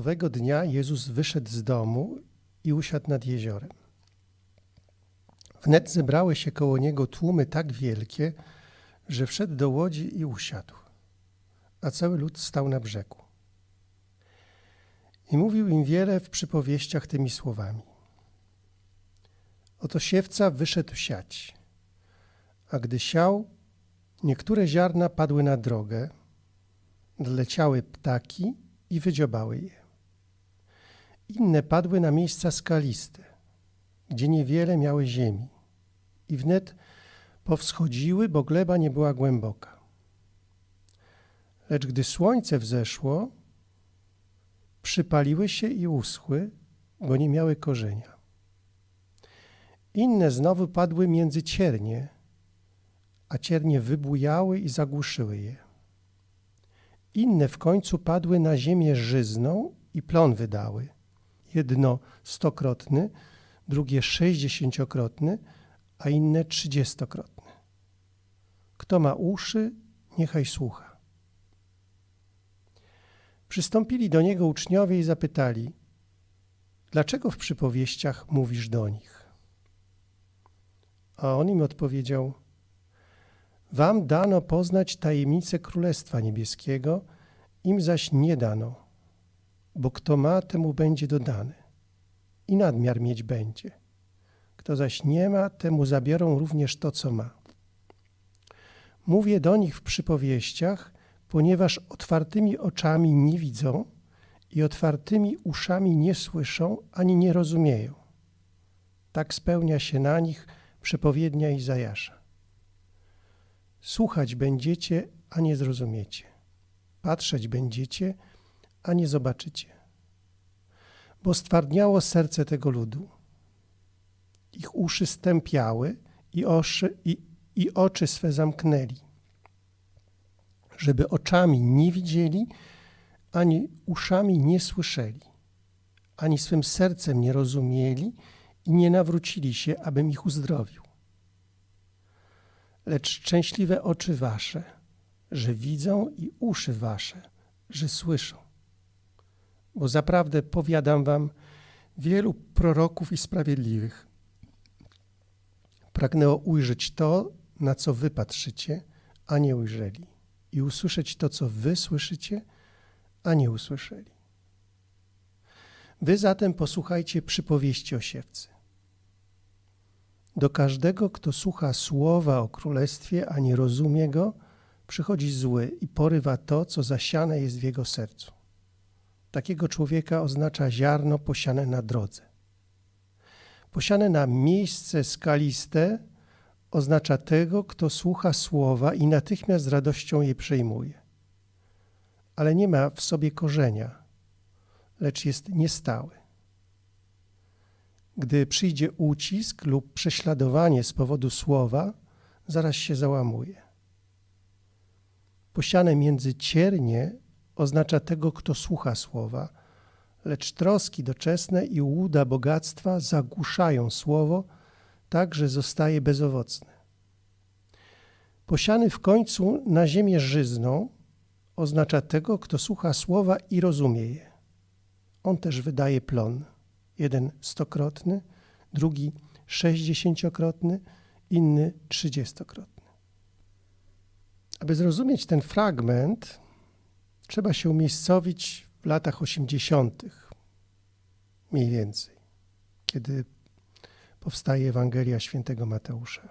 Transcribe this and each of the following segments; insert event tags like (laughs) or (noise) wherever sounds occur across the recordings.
Owego dnia Jezus wyszedł z domu i usiadł nad jeziorem. Wnet zebrały się koło niego tłumy tak wielkie, że wszedł do łodzi i usiadł, a cały lud stał na brzegu. I mówił im wiele w przypowieściach tymi słowami. Oto siewca wyszedł siać, a gdy siał, niektóre ziarna padły na drogę, leciały ptaki i wydziobały je. Inne padły na miejsca skaliste, gdzie niewiele miały ziemi i wnet powschodziły, bo gleba nie była głęboka. Lecz gdy słońce wzeszło, przypaliły się i uschły, bo nie miały korzenia. Inne znowu padły między ciernie, a ciernie wybujały i zagłuszyły je. Inne w końcu padły na ziemię żyzną i plon wydały. Jedno stokrotny, drugie sześćdziesięciokrotny, a inne trzydziestokrotny. Kto ma uszy, niechaj słucha. Przystąpili do niego uczniowie i zapytali, dlaczego w przypowieściach mówisz do nich? A on im odpowiedział, Wam dano poznać tajemnicę Królestwa Niebieskiego, im zaś nie dano, bo kto ma, temu będzie dodane i nadmiar mieć będzie. Kto zaś nie ma, temu zabiorą również to, co ma. Mówię do nich w przypowieściach, ponieważ otwartymi oczami nie widzą i otwartymi uszami nie słyszą ani nie rozumieją. Tak spełnia się na nich przepowiednia Izajasza. Słuchać będziecie, a nie zrozumiecie. Patrzeć będziecie, a nie zobaczycie. Bo stwardniało serce tego ludu. Ich uszy stępiały i, oszy, i, i oczy swe zamknęli, żeby oczami nie widzieli, ani uszami nie słyszeli, ani swym sercem nie rozumieli i nie nawrócili się, abym ich uzdrowił lecz szczęśliwe oczy wasze, że widzą i uszy wasze, że słyszą. Bo zaprawdę powiadam wam, wielu proroków i sprawiedliwych pragnęło ujrzeć to, na co wy patrzycie, a nie ujrzeli, i usłyszeć to, co wy słyszycie, a nie usłyszeli. Wy zatem posłuchajcie przypowieści o siewcy. Do każdego, kto słucha słowa o królestwie, a nie rozumie go, przychodzi zły i porywa to, co zasiane jest w jego sercu. Takiego człowieka oznacza ziarno posiane na drodze. Posiane na miejsce skaliste oznacza tego, kto słucha słowa i natychmiast z radością je przejmuje. Ale nie ma w sobie korzenia, lecz jest niestały. Gdy przyjdzie ucisk lub prześladowanie z powodu słowa, zaraz się załamuje. Posiane między ciernie oznacza tego, kto słucha słowa, lecz troski doczesne i łuda bogactwa zagłuszają słowo, tak że zostaje bezowocne. Posiany w końcu na ziemię żyzną oznacza tego, kto słucha słowa i rozumie je. On też wydaje plon jeden stokrotny, drugi sześćdziesięciokrotny, inny trzydziestokrotny. Aby zrozumieć ten fragment, trzeba się umiejscowić w latach osiemdziesiątych, mniej więcej, kiedy powstaje Ewangelia świętego Mateusza.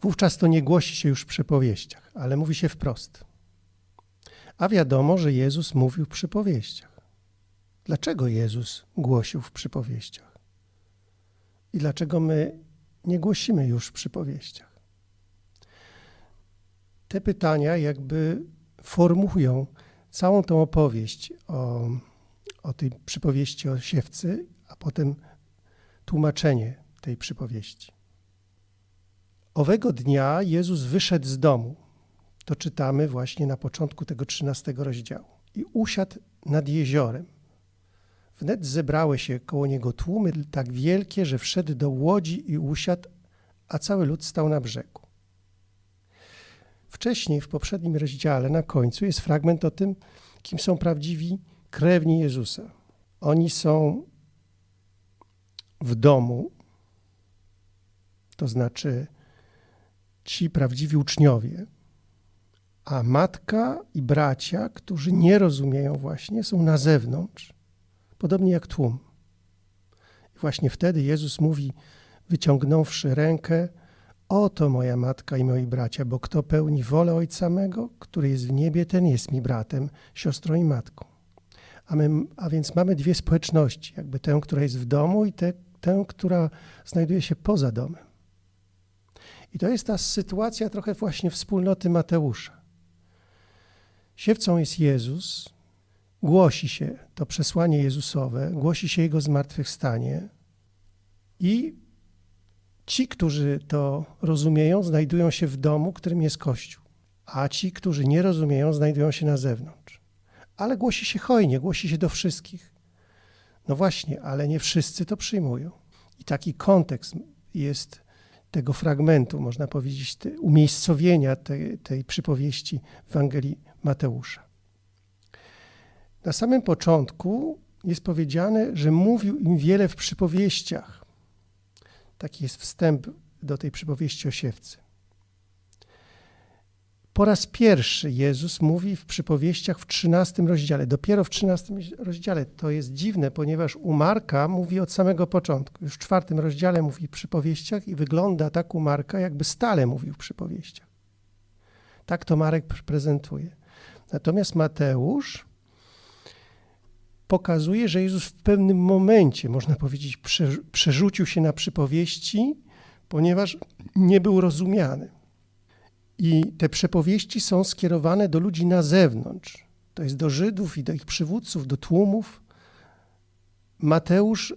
Wówczas to nie głosi się już w przypowieściach, ale mówi się wprost. A wiadomo, że Jezus mówił w przypowieściach. Dlaczego Jezus głosił w przypowieściach? I dlaczego my nie głosimy już w przypowieściach? Te pytania jakby formułują całą tą opowieść o, o tej przypowieści o siewcy, a potem tłumaczenie tej przypowieści. Owego dnia Jezus wyszedł z domu. To czytamy właśnie na początku tego trzynastego rozdziału. I usiadł nad jeziorem. Wnet zebrały się koło niego tłumy tak wielkie, że wszedł do łodzi i usiadł, a cały lud stał na brzegu. Wcześniej, w poprzednim rozdziale, na końcu, jest fragment o tym, kim są prawdziwi krewni Jezusa. Oni są w domu, to znaczy ci prawdziwi uczniowie, a matka i bracia, którzy nie rozumieją właśnie, są na zewnątrz, podobnie jak tłum. I właśnie wtedy Jezus mówi, wyciągnąwszy rękę, Oto moja matka i moi bracia, bo kto pełni wolę Ojca mego, który jest w niebie, ten jest mi bratem, siostrą i matką. A, my, a więc mamy dwie społeczności, jakby tę, która jest w domu i te, tę, która znajduje się poza domem. I to jest ta sytuacja trochę właśnie wspólnoty Mateusza. Siewcą jest Jezus, głosi się to przesłanie Jezusowe, głosi się Jego zmartwychwstanie i ci, którzy to rozumieją, znajdują się w domu, którym jest Kościół, a ci, którzy nie rozumieją, znajdują się na zewnątrz. Ale głosi się hojnie, głosi się do wszystkich. No właśnie, ale nie wszyscy to przyjmują. I taki kontekst jest tego fragmentu, można powiedzieć, umiejscowienia tej, tej przypowieści w Ewangelii Mateusza. Na samym początku jest powiedziane, że mówił im wiele w przypowieściach. Taki jest wstęp do tej przypowieści o siewcy. Po raz pierwszy Jezus mówi w przypowieściach w 13 rozdziale. Dopiero w 13 rozdziale. To jest dziwne, ponieważ u Marka mówi od samego początku. Już w czwartym rozdziale mówi w przypowieściach i wygląda tak u Marka, jakby stale mówił w przypowieściach. Tak to Marek prezentuje. Natomiast Mateusz pokazuje, że Jezus w pewnym momencie, można powiedzieć, przerzucił się na przypowieści, ponieważ nie był rozumiany. I te przepowieści są skierowane do ludzi na zewnątrz. To jest do Żydów i do ich przywódców, do tłumów. Mateusz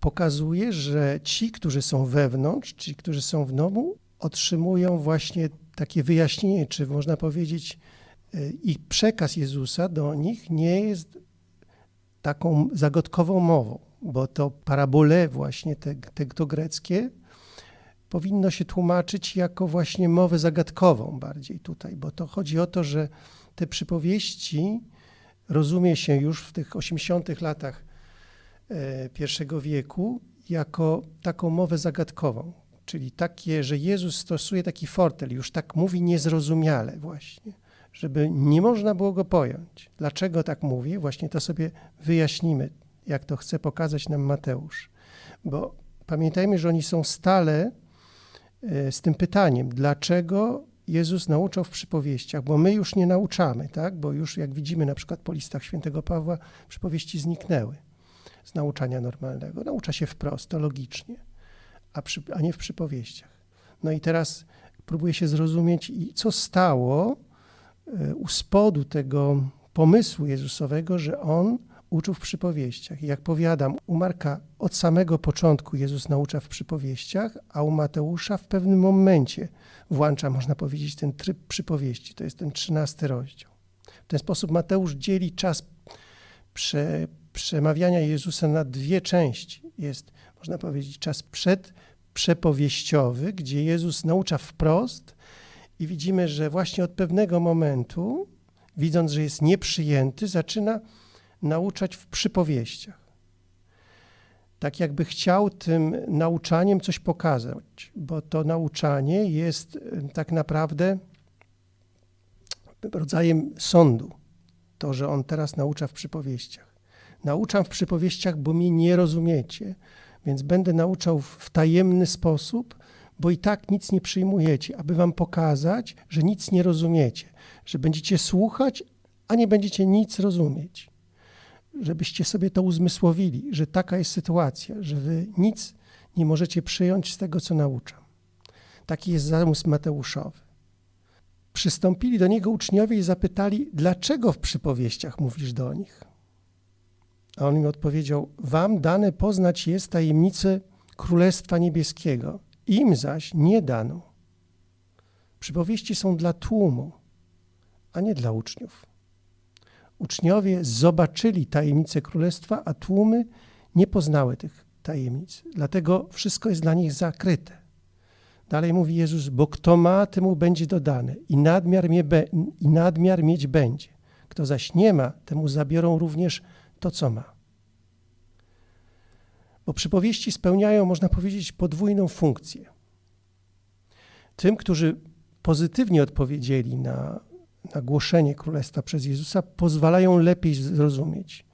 pokazuje, że ci, którzy są wewnątrz, ci, którzy są w domu, otrzymują właśnie takie wyjaśnienie, czy można powiedzieć, e, ich przekaz Jezusa do nich nie jest taką zagadkową mową, bo to parabole właśnie, te, te, to greckie, powinno się tłumaczyć jako właśnie mowę zagadkową bardziej tutaj, bo to chodzi o to, że te przypowieści rozumie się już w tych 80 latach e, I wieku jako taką mowę zagadkową, czyli takie, że Jezus stosuje taki fortel, już tak mówi niezrozumiale właśnie żeby nie można było go pojąć. Dlaczego tak mówi? Właśnie to sobie wyjaśnimy, jak to chce pokazać nam Mateusz. Bo pamiętajmy, że oni są stale e, z tym pytaniem, dlaczego Jezus nauczał w przypowieściach, bo my już nie nauczamy, tak? bo już jak widzimy na przykład po listach świętego Pawła, przypowieści zniknęły z nauczania normalnego. Naucza się wprost, to logicznie, a, przy, a nie w przypowieściach. No i teraz próbuje się zrozumieć, co stało u spodu tego pomysłu Jezusowego, że On uczył w przypowieściach. I jak powiadam, u Marka od samego początku Jezus naucza w przypowieściach, a u Mateusza w pewnym momencie włącza, można powiedzieć, ten tryb przypowieści. To jest ten trzynasty rozdział. W ten sposób Mateusz dzieli czas prze, przemawiania Jezusa na dwie części. Jest, można powiedzieć, czas przed przepowieściowy, gdzie Jezus naucza wprost, i widzimy, że właśnie od pewnego momentu, widząc, że jest nieprzyjęty, zaczyna nauczać w przypowieściach. Tak jakby chciał tym nauczaniem coś pokazać, bo to nauczanie jest tak naprawdę rodzajem sądu. To, że on teraz naucza w przypowieściach. Nauczam w przypowieściach, bo mnie nie rozumiecie, więc będę nauczał w tajemny sposób, bo i tak nic nie przyjmujecie, aby wam pokazać, że nic nie rozumiecie, że będziecie słuchać, a nie będziecie nic rozumieć. Żebyście sobie to uzmysłowili, że taka jest sytuacja, że wy nic nie możecie przyjąć z tego, co nauczam. Taki jest zamysł Mateuszowy. Przystąpili do niego uczniowie i zapytali, dlaczego w przypowieściach mówisz do nich? A on im odpowiedział: Wam dane poznać jest tajemnicę Królestwa Niebieskiego, im zaś nie dano. Przypowieści są dla tłumu, a nie dla uczniów. Uczniowie zobaczyli tajemnice królestwa, a tłumy nie poznały tych tajemnic. Dlatego wszystko jest dla nich zakryte. Dalej mówi Jezus, bo kto ma, temu będzie dodane i nadmiar, be, i nadmiar mieć będzie. Kto zaś nie ma, temu zabiorą również to, co ma. Bo przypowieści spełniają, można powiedzieć, podwójną funkcję. Tym, którzy pozytywnie odpowiedzieli na, na głoszenie królestwa przez Jezusa, pozwalają lepiej zrozumieć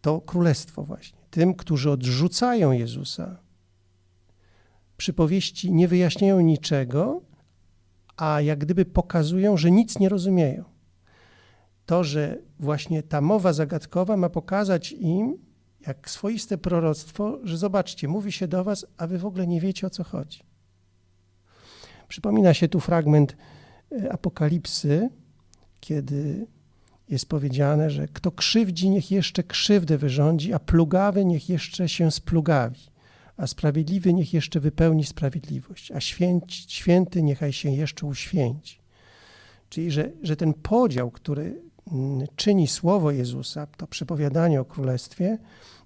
to królestwo właśnie. Tym, którzy odrzucają Jezusa, przypowieści nie wyjaśniają niczego, a jak gdyby pokazują, że nic nie rozumieją. To, że właśnie ta mowa zagadkowa ma pokazać im, jak swoiste proroctwo, że zobaczcie, mówi się do was, a wy w ogóle nie wiecie o co chodzi. Przypomina się tu fragment e, Apokalipsy, kiedy jest powiedziane, że kto krzywdzi, niech jeszcze krzywdę wyrządzi, a plugawy niech jeszcze się splugawi, a sprawiedliwy niech jeszcze wypełni sprawiedliwość, a święci, święty niechaj się jeszcze uświęci. Czyli, że, że ten podział, który czyni słowo Jezusa, to przypowiadanie o królestwie,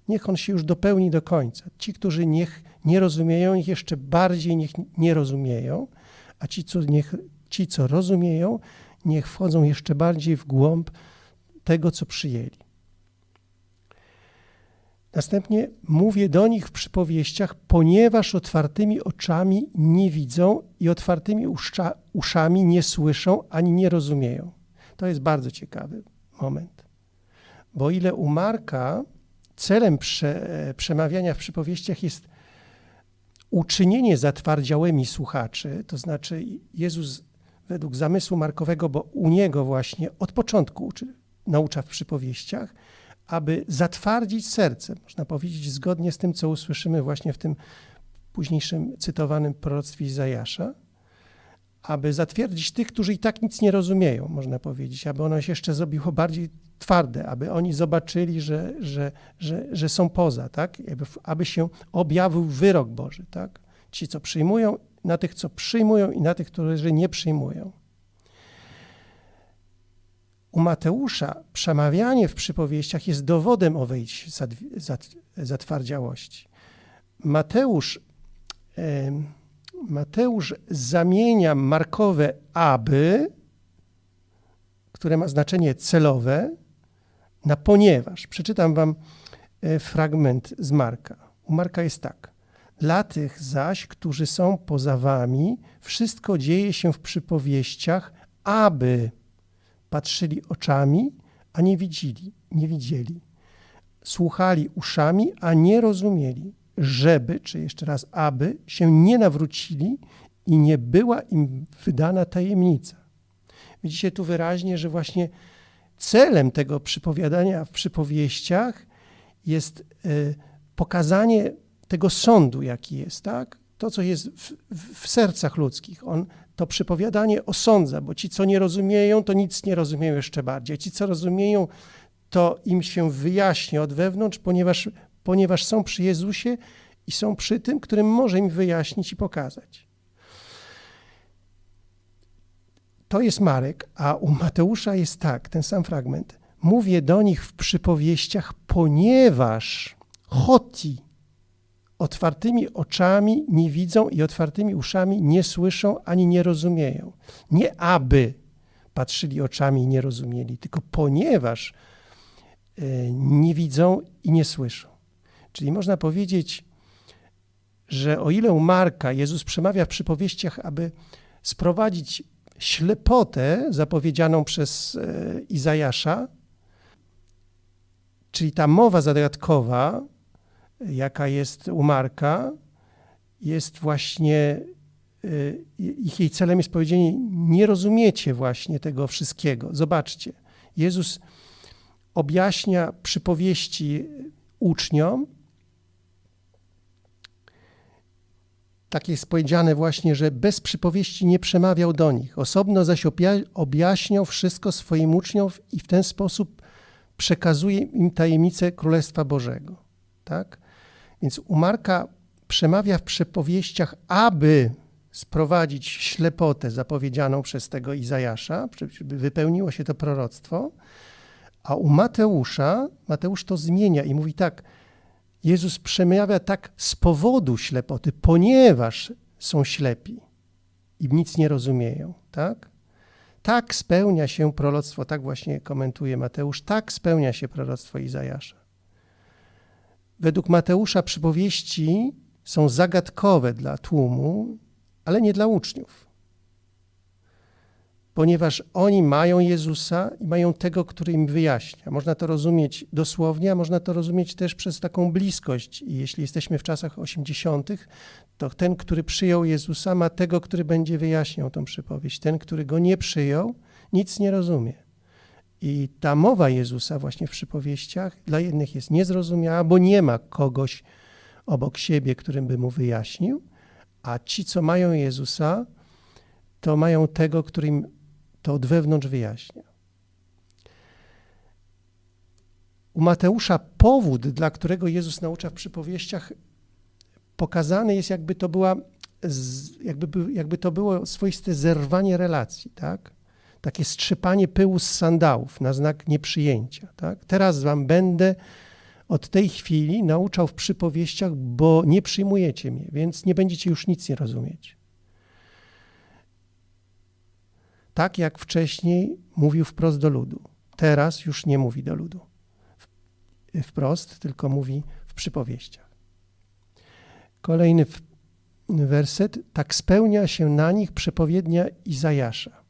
niech on się już dopełni do końca. Ci, którzy niech nie rozumieją, niech jeszcze bardziej niech nie rozumieją, a ci, co, niech, ci, co rozumieją, niech wchodzą jeszcze bardziej w głąb tego, co przyjęli. Następnie mówię do nich w przypowieściach, ponieważ otwartymi oczami nie widzą i otwartymi usza, uszami nie słyszą ani nie rozumieją. To jest bardzo ciekawy moment. Bo ile u Marka celem prze, przemawiania w przypowieściach jest uczynienie zatwardziałymi słuchaczy, to znaczy Jezus według zamysłu Markowego, bo u niego właśnie od początku uczy, naucza w przypowieściach, aby zatwardzić serce, można powiedzieć zgodnie z tym, co usłyszymy właśnie w tym późniejszym cytowanym proroctwie Izajasza, aby zatwierdzić tych, którzy i tak nic nie rozumieją, można powiedzieć, aby ono się jeszcze zrobiło bardziej twarde, aby oni zobaczyli, że, że, że, że są poza, tak? Aby, aby się objawił wyrok Boży, tak? Ci, co przyjmują, na tych, co przyjmują i na tych, którzy nie przyjmują. U Mateusza przemawianie w przypowieściach jest dowodem owej zatwardziałości. Mateusz, Mateusz zamienia markowe aby, które ma znaczenie celowe, na ponieważ. Przeczytam wam e, fragment z Marka. U Marka jest tak. Dla tych zaś, którzy są poza wami, wszystko dzieje się w przypowieściach, aby patrzyli oczami, a nie widzieli, nie widzieli. Słuchali uszami, a nie rozumieli, żeby, czy jeszcze raz, aby się nie nawrócili i nie była im wydana tajemnica. Widzicie tu wyraźnie, że właśnie celem tego przypowiadania w przypowieściach jest y, pokazanie tego sądu, jaki jest, tak? To, co jest w, w, sercach ludzkich. On to przypowiadanie osądza, bo ci, co nie rozumieją, to nic nie rozumieją jeszcze bardziej. Ci, co rozumieją, to im się wyjaśnia od wewnątrz, ponieważ, ponieważ są przy Jezusie i są przy tym, którym może im wyjaśnić i pokazać. To jest Marek, a u Mateusza jest tak, ten sam fragment. Mówię do nich w przypowieściach, ponieważ choti otwartymi oczami nie widzą i otwartymi uszami nie słyszą ani nie rozumieją. Nie aby patrzyli oczami i nie rozumieli, tylko ponieważ e, nie widzą i nie słyszą. Czyli można powiedzieć, że o ile u Marka Jezus przemawia w przypowieściach, aby sprowadzić ślepotę zapowiedzianą przez e, Izajasza, czyli ta mowa zagadkowa, jaka jest u Marka, jest właśnie, y, ich jej celem jest powiedzenie, nie rozumiecie właśnie tego wszystkiego. Zobaczcie, Jezus objaśnia przypowieści uczniom, tak jest powiedziane właśnie, że bez przypowieści nie przemawiał do nich. Osobno zaś objaśniał wszystko swoim uczniom i w ten sposób przekazuje im tajemnicę Królestwa Bożego. Tak? Więc u Marka przemawia w przypowieściach, aby sprowadzić ślepotę zapowiedzianą przez tego Izajasza, żeby wypełniło się to proroctwo, a u Mateusza, Mateusz to zmienia i mówi tak, Jezus przemawia tak z powodu ślepoty, ponieważ są ślepi i nic nie rozumieją, tak? tak spełnia się proroctwo, tak właśnie komentuje Mateusz, tak spełnia się proroctwo Izajasza. Według Mateusza przypowieści są zagadkowe dla tłumu, ale nie dla uczniów. Ponieważ oni mają Jezusa i mają tego, który im wyjaśnia. Można to rozumieć dosłownie, a można to rozumieć też przez taką bliskość. I jeśli jesteśmy w czasach 80., to ten, który przyjął Jezusa, ma tego, który będzie wyjaśniał tą przypowieść. Ten, który go nie przyjął, nic nie rozumie. I ta mowa Jezusa właśnie w przypowieściach dla jednych jest niezrozumiała, bo nie ma kogoś obok siebie, którym by mu wyjaśnił, a ci, co mają Jezusa, to mają tego, którym to od wewnątrz wyjaśnia. U Mateusza powód, dla którego Jezus naucza w przypowieściach, pokazany jest, jakby to, była, jakby, jakby to było swoiste zerwanie relacji, tak? takie strzepanie pyłu z sandałów na znak nieprzyjęcia. Tak? Teraz wam będę od tej chwili nauczał w przypowieściach, bo nie przyjmujecie mnie, więc nie będziecie już nic nie rozumieć. Tak jak wcześniej mówił wprost do ludu. Teraz już nie mówi do ludu wprost, tylko mówi w przypowieściach. Kolejny werset. Tak spełnia się na nich przepowiednia Izajasza.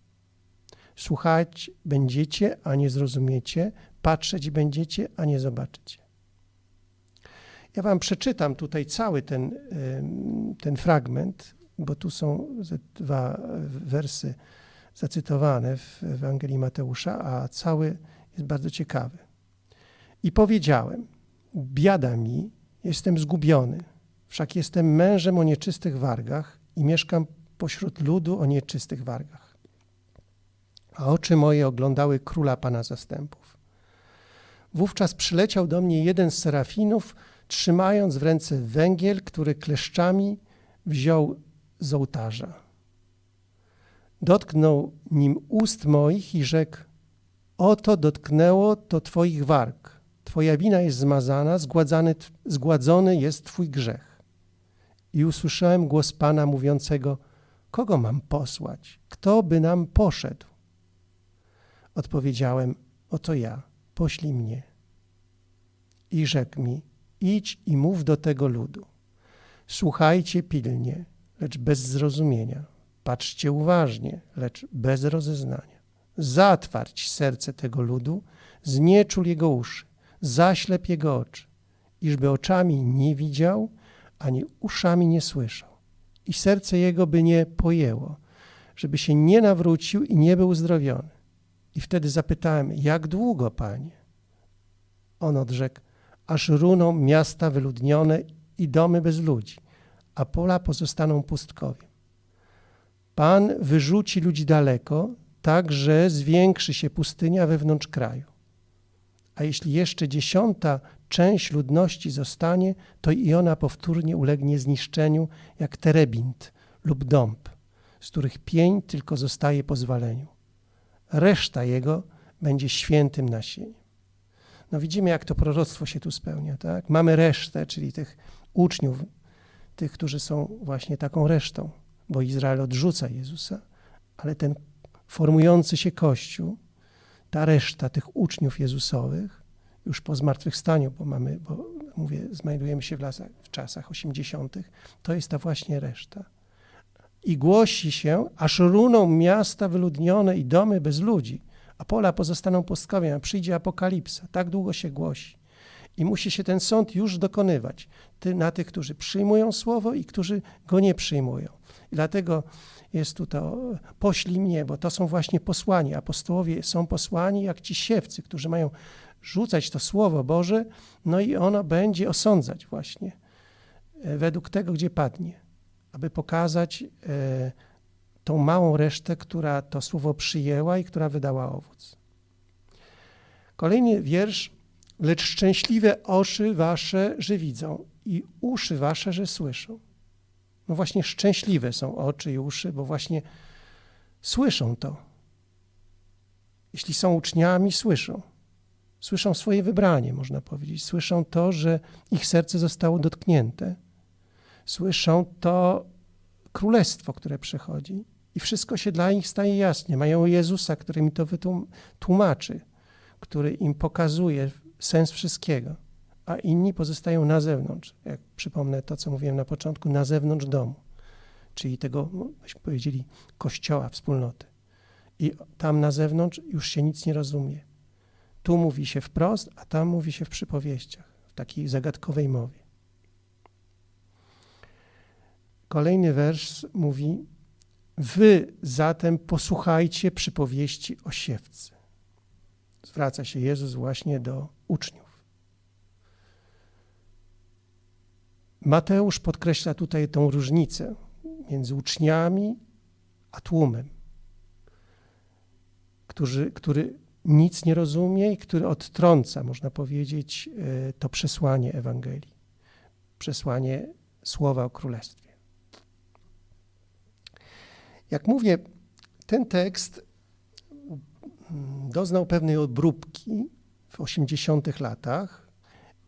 Słuchać będziecie, a nie zrozumiecie, patrzeć będziecie, a nie zobaczycie. Ja wam przeczytam tutaj cały ten, ten fragment, bo tu są dwa wersy zacytowane w Ewangelii Mateusza, a cały jest bardzo ciekawy. I powiedziałem: Biada mi, jestem zgubiony, wszak jestem mężem o nieczystych wargach i mieszkam pośród ludu o nieczystych wargach. A oczy moje oglądały króla pana zastępów. Wówczas przyleciał do mnie jeden z serafinów, trzymając w ręce węgiel, który kleszczami wziął z ołtarza. Dotknął nim ust moich i rzekł: Oto dotknęło to Twoich warg. Twoja wina jest zmazana, zgładzany, zgładzony jest Twój grzech. I usłyszałem głos Pana mówiącego: Kogo mam posłać? Kto by nam poszedł? Odpowiedziałem: Oto ja, poślij mnie. I rzekł mi: Idź i mów do tego ludu. Słuchajcie pilnie, lecz bez zrozumienia. Patrzcie uważnie, lecz bez rozeznania. Zatwarć serce tego ludu, znieczul jego uszy, zaślep jego oczy, iżby oczami nie widział, ani uszami nie słyszał. I serce jego by nie pojęło, żeby się nie nawrócił i nie był uzdrowiony. I wtedy zapytałem, jak długo, panie? On odrzekł, aż runą miasta wyludnione i domy bez ludzi, a pola pozostaną pustkowiem. Pan wyrzuci ludzi daleko, tak że zwiększy się pustynia wewnątrz kraju. A jeśli jeszcze dziesiąta część ludności zostanie, to i ona powtórnie ulegnie zniszczeniu, jak terebint lub dąb, z których pień tylko zostaje po zwaleniu. Reszta jego będzie świętym nasieniem. No widzimy, jak to proroctwo się tu spełnia. Tak? Mamy resztę, czyli tych uczniów, tych, którzy są właśnie taką resztą, bo Izrael odrzuca Jezusa, ale ten formujący się Kościół, ta reszta tych uczniów Jezusowych, już po zmartwychwstaniu, bo mamy, bo mówię, znajdujemy się w, lasach, w czasach 80., to jest ta właśnie reszta. I głosi się, aż runą miasta wyludnione i domy bez ludzi, a pola pozostaną pustkowiem, a przyjdzie apokalipsa. Tak długo się głosi. I musi się ten sąd już dokonywać ty, na tych, którzy przyjmują słowo i którzy go nie przyjmują. Dlatego jest tu to, poślij mnie, bo to są właśnie posłani. Apostołowie są posłani jak ci siewcy, którzy mają rzucać to Słowo Boże, no i ono będzie osądzać właśnie e, według tego, gdzie padnie, aby pokazać e, tą małą resztę, która to słowo przyjęła i która wydała owoc. Kolejny wiersz. Lecz szczęśliwe oczy wasze, że widzą i uszy wasze, że słyszą. No właśnie szczęśliwe są oczy i uszy, bo właśnie słyszą to. Jeśli są uczniami, słyszą. Słyszą swoje wybranie, można powiedzieć. Słyszą to, że ich serce zostało dotknięte. Słyszą to królestwo, które przychodzi I wszystko się dla nich staje jasne. Mają Jezusa, który mi to wytłumaczy, który im pokazuje sens wszystkiego, a inni pozostają na zewnątrz. Jak przypomnę to, co mówiłem na początku, na zewnątrz domu, czyli tego, no, byśmy powiedzieli, kościoła, wspólnoty. I tam na zewnątrz już się nic nie rozumie. Tu mówi się wprost, a tam mówi się w przypowieściach, w takiej zagadkowej mowie. Kolejny wers mówi: Wy zatem posłuchajcie przypowieści o siewcy. Zwraca się Jezus właśnie do uczniów. Mateusz podkreśla tutaj tą różnicę między uczniami a tłumem, który, nic nie rozumie i który odtrąca, można powiedzieć, e, to przesłanie Ewangelii, przesłanie słowa o Królestwie. Jak mówię, ten tekst doznał pewnej obróbki w 80 latach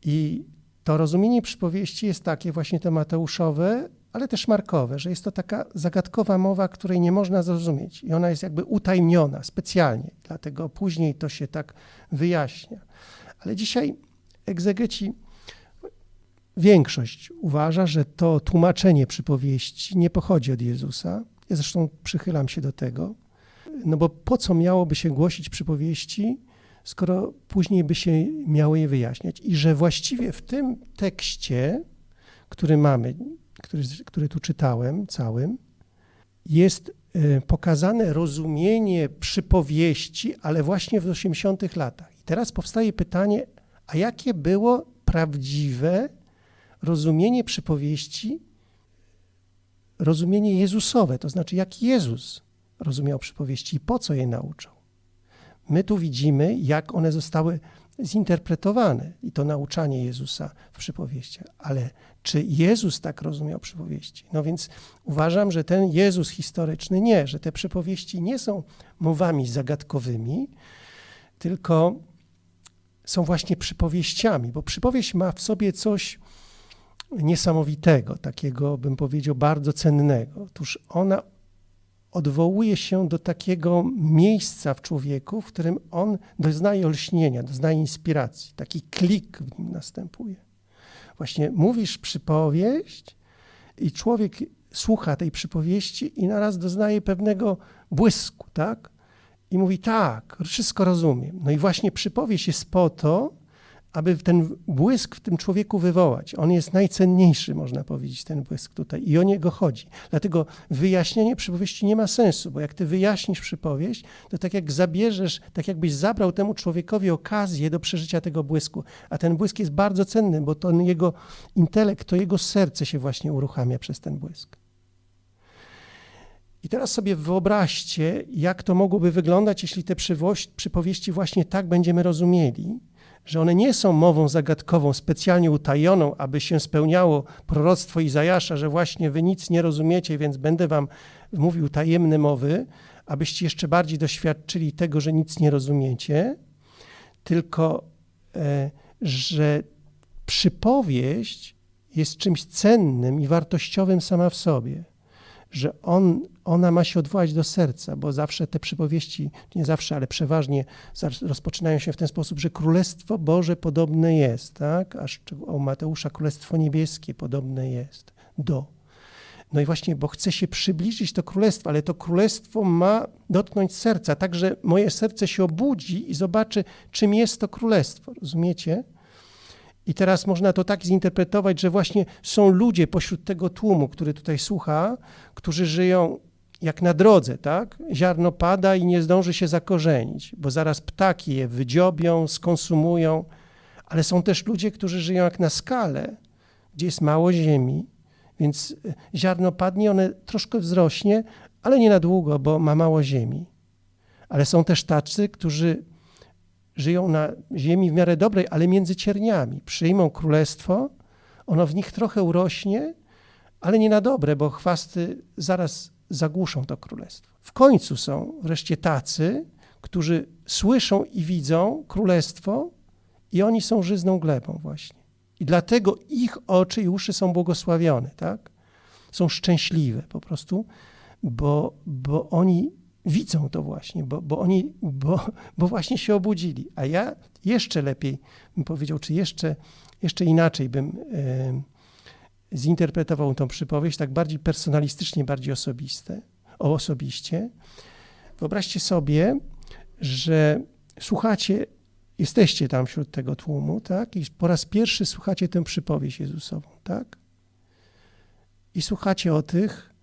i to rozumienie przypowieści jest takie właśnie to Mateuszowe, ale też Markowe, że jest to taka zagadkowa mowa, której nie można zrozumieć i ona jest jakby utajniona specjalnie, dlatego później to się tak wyjaśnia. Ale dzisiaj egzegeci, większość uważa, że to tłumaczenie przypowieści nie pochodzi od Jezusa. Ja zresztą przychylam się do tego, no bo po co miałoby się głosić przypowieści, skoro później by się miało je wyjaśniać? I że właściwie w tym tekście, który mamy, który, który tu czytałem całym, jest e, pokazane rozumienie przypowieści, ale właśnie w 80 latach. I teraz powstaje pytanie, a jakie było prawdziwe rozumienie przypowieści, rozumienie Jezusowe, to znaczy jak Jezus rozumiał przypowieści i po co je nauczał. My tu widzimy, jak one zostały zinterpretowane i to nauczanie Jezusa w przypowieściach. Ale czy Jezus tak rozumiał przypowieści? No więc uważam, że ten Jezus historyczny nie, że te przypowieści nie są mowami zagadkowymi, tylko są właśnie przypowieściami, bo przypowieść ma w sobie coś niesamowitego, takiego bym powiedział bardzo cennego. Otóż ona odwołuje się do takiego miejsca w człowieku, w którym on doznaje olśnienia, doznaje inspiracji. Taki klik w nim następuje. Właśnie mówisz przypowieść i człowiek słucha tej przypowieści i naraz doznaje pewnego błysku, tak? I mówi, tak, wszystko rozumiem. No i właśnie przypowieść jest po to, aby ten błysk w tym człowieku wywołać. On jest najcenniejszy, można powiedzieć, ten błysk tutaj i o niego chodzi. Dlatego wyjaśnienie przypowieści nie ma sensu, bo jak ty wyjaśnisz przypowieść, to tak jak zabierzesz, tak jakbyś zabrał temu człowiekowi okazję do przeżycia tego błysku. A ten błysk jest bardzo cenny, bo to jego intelekt, to jego serce się właśnie uruchamia przez ten błysk. I teraz sobie wyobraźcie, jak to mogłoby wyglądać, jeśli te przypowieści właśnie tak będziemy rozumieli że one nie są mową zagadkową, specjalnie utajoną, aby się spełniało proroctwo Izajasza, że właśnie wy nic nie rozumiecie, więc będę wam mówił tajemne mowy, abyście jeszcze bardziej doświadczyli tego, że nic nie rozumiecie, tylko e, że przypowieść jest czymś cennym i wartościowym sama w sobie że on, ona ma się odwołać do serca, bo zawsze te przypowieści, nie zawsze, ale przeważnie rozpoczynają się w ten sposób, że Królestwo Boże podobne jest, tak? Aż u Mateusza Królestwo Niebieskie podobne jest do. No i właśnie, bo chce się przybliżyć to królestwo, ale to królestwo ma dotknąć serca, tak że moje serce się obudzi i zobaczy, czym jest to królestwo. Rozumiecie? I teraz można to tak zinterpretować, że właśnie są ludzie pośród tego tłumu, który tutaj słucha, którzy żyją jak na drodze, tak? Ziarno pada i nie zdąży się zakorzenić, bo zaraz ptaki je wydziobią, skonsumują, ale są też ludzie, którzy żyją jak na skale, gdzie jest mało ziemi, więc e, ziarno padnie, one troszkę wzrośnie, ale nie na długo, bo ma mało ziemi. Ale są też tacy, którzy żyją na ziemi w miarę dobrej, ale między cierniami. Przyjmą królestwo, ono w nich trochę urośnie, ale nie na dobre, bo chwasty zaraz zagłuszą to królestwo. W końcu są wreszcie tacy, którzy słyszą i widzą królestwo i oni są żyzną glebą właśnie. I dlatego ich oczy i uszy są błogosławione, tak? Są szczęśliwe po prostu, bo, bo oni widzą to właśnie, bo, bo oni, bo, bo właśnie się obudzili. A ja jeszcze lepiej bym powiedział, czy jeszcze, jeszcze inaczej bym e, zinterpretował tą przypowieść, tak bardziej personalistycznie, bardziej osobiste, o osobiście. Wyobraźcie sobie, że słuchacie, jesteście tam wśród tego tłumu, tak? I po raz pierwszy słuchacie tę przypowieść Jezusową, tak? I słuchacie o tych,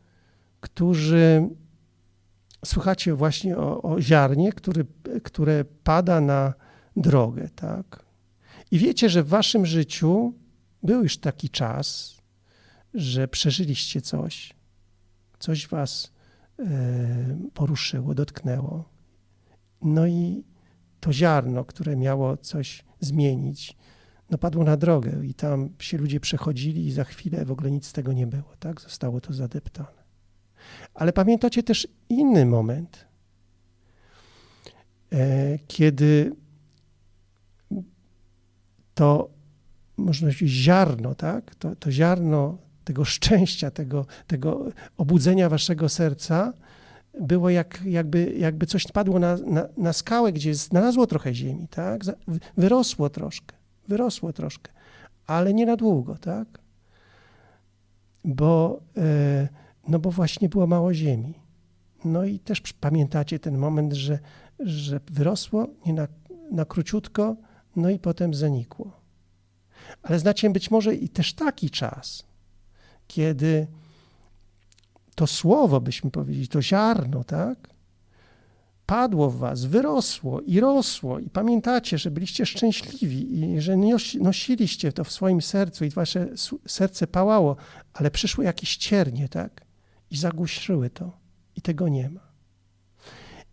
którzy słuchacie właśnie o, o ziarnie, który, które pada na drogę, tak? I wiecie, że w waszym życiu był już taki czas, że przeżyliście coś, coś was e, poruszyło, dotknęło. No i to ziarno, które miało coś zmienić, no padło na drogę i tam się ludzie przechodzili i za chwilę w ogóle nic z tego nie było, tak? Zostało to zadeptane. Ale pamiętacie też inny moment, e, kiedy to, można ziarno, tak? To, to ziarno tego szczęścia, tego, tego obudzenia waszego serca było jak, jakby, jakby coś padło na, na, na skałę, gdzie znalazło trochę ziemi, tak? Wyrosło troszkę, wyrosło troszkę, ale nie na długo, tak? Bo, e, no bo właśnie było mało ziemi. No i też pamiętacie ten moment, że, że wyrosło nie na, na króciutko, no i potem zanikło. Ale znacie być może i też taki czas, kiedy to słowo, byśmy powiedzieli, to ziarno, tak? Padło w was, wyrosło i rosło, i pamiętacie, że byliście szczęśliwi i że nosiliście to w swoim sercu i wasze serce pałało, ale przyszły jakieś ciernie, tak? I zagłuszyły to, i tego nie ma.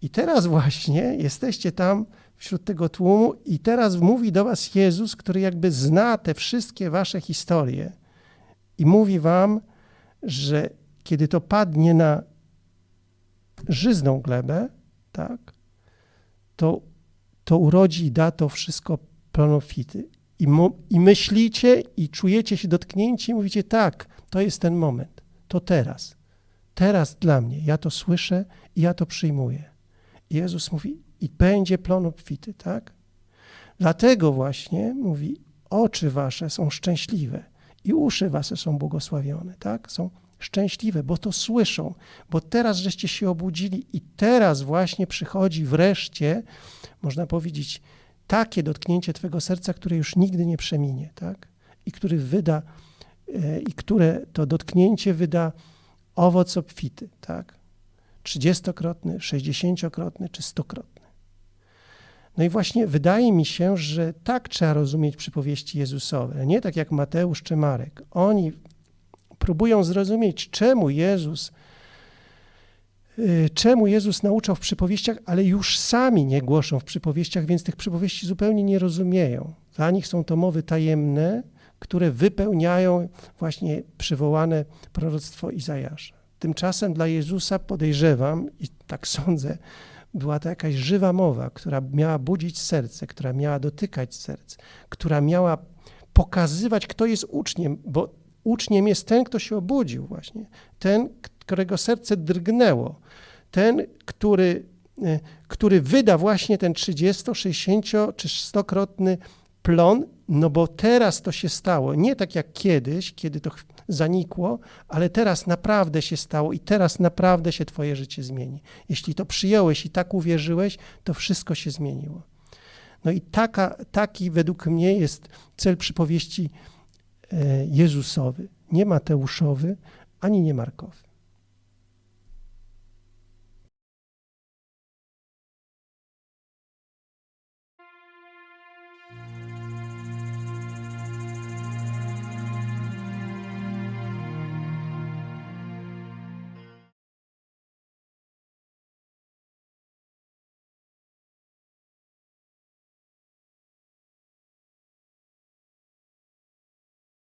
I teraz właśnie jesteście tam wśród tego tłumu, i teraz mówi do was Jezus, który jakby zna te wszystkie wasze historie i mówi wam, że kiedy to padnie na żyzną glebę, tak, to, to urodzi i da to wszystko plonofity. I, I myślicie i czujecie się dotknięci i mówicie, tak, to jest ten moment, to teraz. Teraz dla mnie, ja to słyszę i ja to przyjmuję. Jezus mówi, i będzie plon obfity, tak? Dlatego właśnie mówi, oczy wasze są szczęśliwe i uszy wasze są błogosławione, tak? Są szczęśliwe, bo to słyszą, bo teraz żeście się obudzili i teraz właśnie przychodzi wreszcie, można powiedzieć, takie dotknięcie twego serca, które już nigdy nie przeminie, tak? I który wyda, e, i które to dotknięcie wyda owoc obfity, tak? Trzydziestokrotny, sześćdziesięciokrotny czy stokrotny. No i właśnie wydaje mi się, że tak trzeba rozumieć przypowieści Jezusowe, nie tak jak Mateusz czy Marek. Oni próbują zrozumieć, czemu Jezus, y, czemu Jezus nauczał w przypowieściach, ale już sami nie głoszą w przypowieściach, więc tych przypowieści zupełnie nie rozumieją. Dla nich są to mowy tajemne, które wypełniają właśnie przywołane proroctwo Izajasza. Tymczasem dla Jezusa podejrzewam, i tak (laughs) sądzę, była to jakaś żywa mowa, która miała budzić serce, która miała dotykać serc, która miała pokazywać, kto jest uczniem, bo uczniem jest ten, kto się obudził właśnie, ten, którego serce drgnęło, ten, który, e, który wyda właśnie ten 30, 60 czy 100-krotny plon, no bo teraz to się stało, nie tak jak kiedyś, kiedy to zanikło, ale teraz naprawdę się stało i teraz naprawdę się Twoje życie zmieni. Jeśli to przyjąłeś i tak uwierzyłeś, to wszystko się zmieniło. No i taka, taki według mnie jest cel przypowieści e, Jezusowy, nie Mateuszowy, ani nie Markowy.